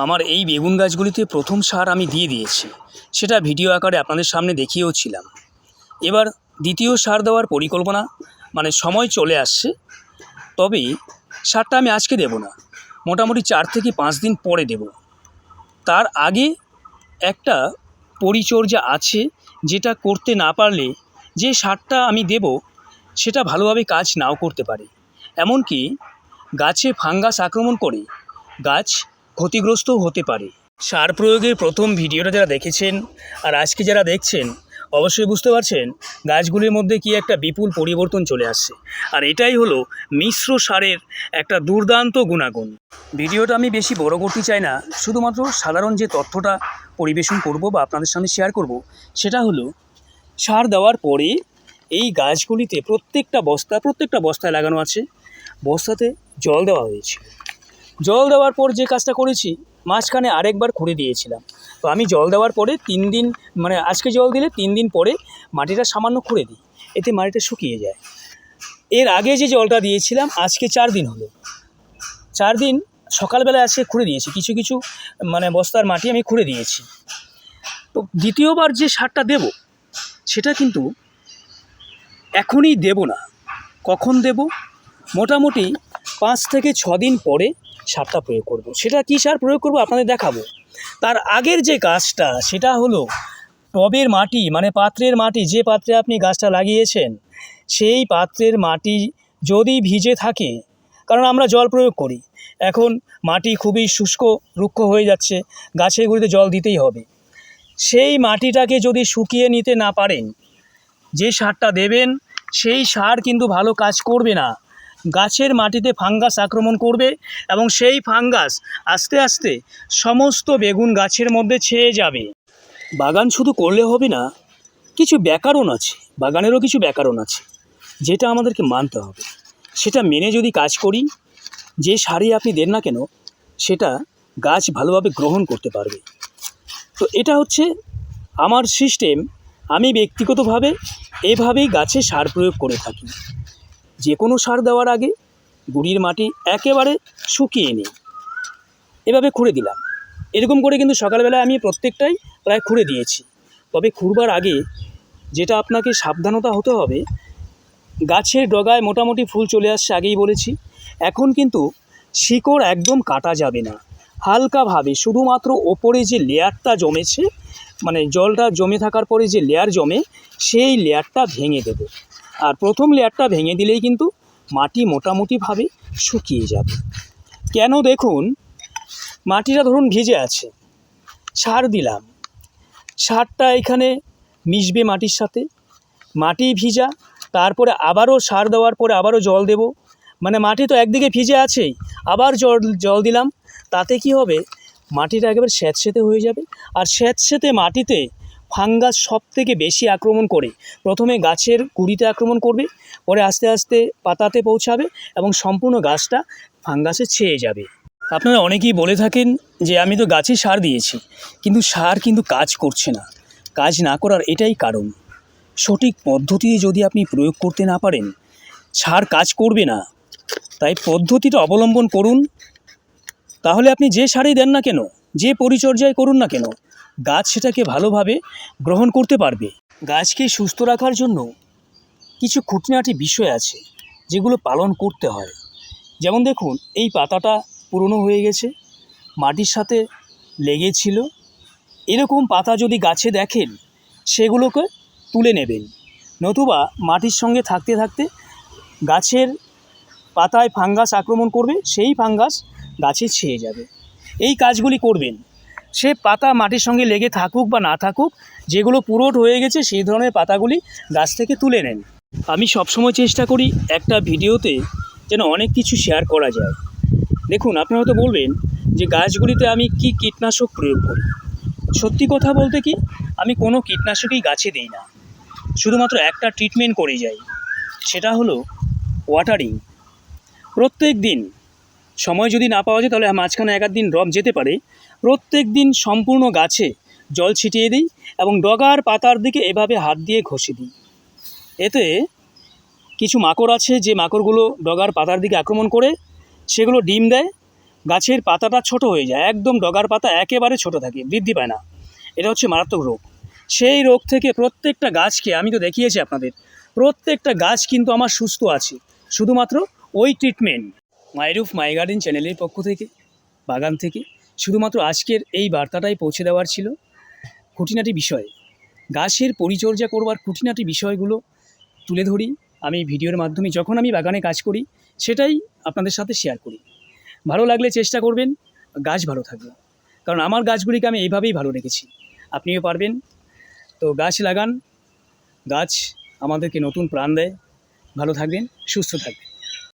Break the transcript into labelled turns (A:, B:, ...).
A: আমার এই বেগুন গাছগুলিতে প্রথম সার আমি দিয়ে দিয়েছি। সেটা ভিডিও আকারে আপনাদের সামনে দেখিয়েও ছিলাম। এবার দ্বিতীয় সার দেওয়ার পরিকল্পনা মানে সময় চলে আসছে। তবে সারটা আমি আজকে দেব না। মোটামুটি চার থেকে পাঁচ দিন পরে দেব। তার আগে একটা পরিচর্যা আছে যেটা করতে না পারলে যে সারটা আমি দেব, সেটা ভালোভাবে কাজ নাও করতে পারে। এমনকি গাছে ফাঙ্গাস আক্রমণ করে গাছ ক্ষতিগ্রস্তও হতে পারে। সার প্রয়োগের প্রথম ভিডিওটা যারা দেখেছেন আর আজকে যারা দেখছেন, অবশ্যই বুঝতে পারছেন গাছগুলির মধ্যে কি একটা বিপুল পরিবর্তন চলে আসছে। আর এটাই হলো মিশ্র সারের একটা দুর্দান্ত গুণাগুণ। ভিডিওটা আমি বেশি বড় করতে চাই না, শুধুমাত্র সাধারণ যে তথ্যটা পরিবেশন করব বা আপনাদের সামনে শেয়ার করব, সেটা হলো সার দেওয়ার পরে এই গাছগুলিতে প্রত্যেকটা বস্তা, প্রত্যেকটা বস্তায় লাগানো আছে। বস্তাতে জল দেওয়া হয়েছে। জল দেওয়ার পর যে কাজটা করেছি, মাঝখানে আরেকবার খুঁড়ে দিয়েছিলাম। তো আমি জল দেওয়ার পরে তিন দিন মানে আজকে জল দিলে তিন দিন পরে মাটিটা সামান্য খুঁড়ে দিই, এতে মাটিটা শুকিয়ে যায়। এর আগে যে জলটা দিয়েছিলাম, আজকে চার দিন হলো। চার দিন সকালবেলা আজকে খুঁড়ে দিয়েছি, কিছু কিছু মানে বস্তার মাটি আমি খুঁড়ে দিয়েছি। তো দ্বিতীয়বার যে সারটা দেব, সেটা কিন্তু এখনই দেব না। কখন দেব? মোটামুটি পাঁচ থেকে ছ দিন পরে সারটা প্রয়োগ করব। সেটা কী সার প্রয়োগ করব আপনাদের দেখাবো। তার আগের যে গাছটা, সেটা হলো টবের মাটি মানে পাত্রের মাটি, যে পাত্রে আপনি গাছটা লাগিয়েছেন, সেই পাত্রের মাটি যদি ভিজে থাকে, কারণ আমরা জল প্রয়োগ করি, এখন মাটি খুবই শুষ্ক, রুক্ষ হয়ে যাচ্ছে গাছেগুলিতে জল দিতেই হবে। সেই মাটিটাকে যদি শুকিয়ে নিতে না পারেন, যে সারটা দেবেন, সেই সার কিন্তু ভালো কাজ করবে না। গাছের মাটিতে ফাঙ্গাস আক্রমণ করবে এবং সেই ফাঙ্গাস আস্তে আস্তে সমস্ত বেগুন গাছের মধ্যে ছেয়ে যাবে। বাগান শুধু করলে হবে না, কিছু ব্যাকরণ আছে, বাগানেরও কিছু ব্যাকরণ আছে, যেটা আমাদেরকে মানতে হবে। সেটা মেনে যদি কাজ করি, যে সারই আপনি দেন না কেন, সেটা গাছ ভালোভাবে গ্রহণ করতে পারবে। তো এটা হচ্ছে আমার সিস্টেম আমি ব্যক্তিগতভাবে এভাবেই গাছে সার প্রয়োগ করে থাকি। যে কোনো সার দেওয়ার আগে গুড়ির মাটি একেবারে শুকিয়ে নিই এভাবে খুঁড়ে দিলাম। এরকম করে কিন্তু সকালবেলায় আমি প্রত্যেকটাই প্রায় খুঁড়ে দিয়েছি। তবে খুঁড়বার আগে যেটা আপনাকে সাবধানতা হতে হবে, গাছের ডগায় মোটামুটি ফুল চলে আসছে আগেই বলেছি। এখন কিন্তু শিকড় একদম কাটা যাবে না। হালকাভাবে শুধুমাত্র ওপরে যে লেয়ারটা জমেছে মানে জলটা জমে থাকার পরে যে লেয়ার জমে, সেই লেয়ারটা ভেঙে দেবো। আর প্রথম লেয়ারটা ভেঙে দিলেই কিন্তু মাটি মোটামুটিভাবে শুকিয়ে যাবে। কেন দেখুন, মাটিটা ধরুন ভিজে আছে, সার দিলাম। সারটা এখানে মিশবে মাটির সাথে। মাটি ভিজা, তারপরে আবারও সার দেওয়ার পরে আবারও জল দেব। মানে মাটি তো একদিকে ভিজে আছেই, আবার জল জল দিলাম। তাতে কি হবে, মাটিটা একেবারে স্যাঁতসেঁতে হয়ে যাবে। আর স্যাঁতসেঁতে মাটিতে ফাঙ্গাস সব থেকে বেশি আক্রমণ করে। প্রথমে গাছের কুড়িতে আক্রমণ করবে, পরে আস্তে আস্তে পাতাতে পৌঁছাবে এবং সম্পূর্ণ গাছটা ফাঙ্গাসে ছেয়ে যাবে। আপনারা অনেকেই বলে থাকেন যে, আমি তো গাছে সার দিয়েছি। কিন্তু সার কিন্তু কাজ করছে না। কাজ না করার এটাই কারণ। সঠিক পদ্ধতি যদি আপনি প্রয়োগ করতে না পারেন, সার কাজ করবে না। তাই পদ্ধতিটা অবলম্বন করুন। তাহলে আপনি যে সারই দেন না কেন, যে পরিচর্যায় করুন না কেন গাছ সেটাকে ভালোভাবে গ্রহণ করতে পারবে। গাছকে সুস্থ রাখার জন্য কিছু খুঁটিনাটি বিষয় আছে যেগুলো পালন করতে হয়। যেমন দেখুন, এই পাতাটা পুরনো হয়ে গেছে, মাটির সাথে লেগেছিল। এরকম পাতা যদি গাছে দেখেন, সেগুলোকে তুলে নেবেন। নতুবা মাটির সঙ্গে থাকতে থাকতে গাছের পাতায় ফাঙ্গাস আক্রমণ করবে, সেই ফাঙ্গাস গাছে ছেয়ে যাবে। এই কাজগুলি করবেন। সে পাতা মাটির সঙ্গে লেগে থাকুক বা না থাকুক, যেগুলো পুরোট হয়ে গেছে সেই ধরনের পাতাগুলি গাছ থেকে তুলে নেন। আমি সবসময় চেষ্টা করি একটা ভিডিওতে যেন অনেক কিছু শেয়ার করা যায়। দেখুন, আপনারা হয়তো বলবেন যে গাছগুলিতে আমি কি কীটনাশক প্রয়োগ করি। সত্যি কথা বলতে কি, আমি কোনো কীটনাশকই গাছে দিই না। শুধুমাত্র একটা ট্রিটমেন্ট করে যাই, সেটা হলো ওয়াটারিং প্রত্যেক দিন, সময় যদি না পাওয়া যায় তাহলে মাঝখানে এক দিন ড্রপ যেতে পারে প্রত্যেক দিন সম্পূর্ণ গাছে জল ছিটিয়ে দিই এবং ডগার পাতার দিকে এভাবে হাত দিয়ে ঘষে দিই। এতে কিছু মাকড় আছে যে মাকড়গুলো ডগার পাতার দিকে আক্রমণ করে, সেগুলো ডিম দেয়, গাছের পাতাটা ছোট হয়ে যায়। একদম ডগার পাতা একেবারে ছোট থাকে, বৃদ্ধি পায় না। এটা হচ্ছে মারাত্মক রোগ। সেই রোগ থেকে প্রত্যেকটা গাছকে, আমি তো দেখিয়েছি আপনাদের, প্রত্যেকটা গাছ কিন্তু আমার সুস্থ আছে। শুধুমাত্র ওই ট্রিটমেন্ট মাইরুফ মাই গার্ডেন চ্যানেলের পক্ষ থেকে, বাগান থেকে। শুধুমাত্র আজকের এই বার্তাটাই পৌঁছে দেওয়ার ছিল। খুঁটিনাটি বিষয়। গাছের পরিচর্যা করবার খুঁটিনাটি বিষয়গুলো তুলে ধরি। আমি ভিডিওর মাধ্যমে যখন আমি বাগানে কাজ করি, সেটাই আপনাদের সাথে শেয়ার করি। ভালো লাগলে চেষ্টা করবেন, গাছ ভালো থাকবে। কারণ আমার গাছগুলিকে আমি এইভাবেই ভালো রেখেছি। আপনিও পারবেন। তো গাছ লাগান, গাছ আমাদেরকে নতুন প্রাণ দেয়। ভালো থাকবেন, সুস্থ থাকবেন।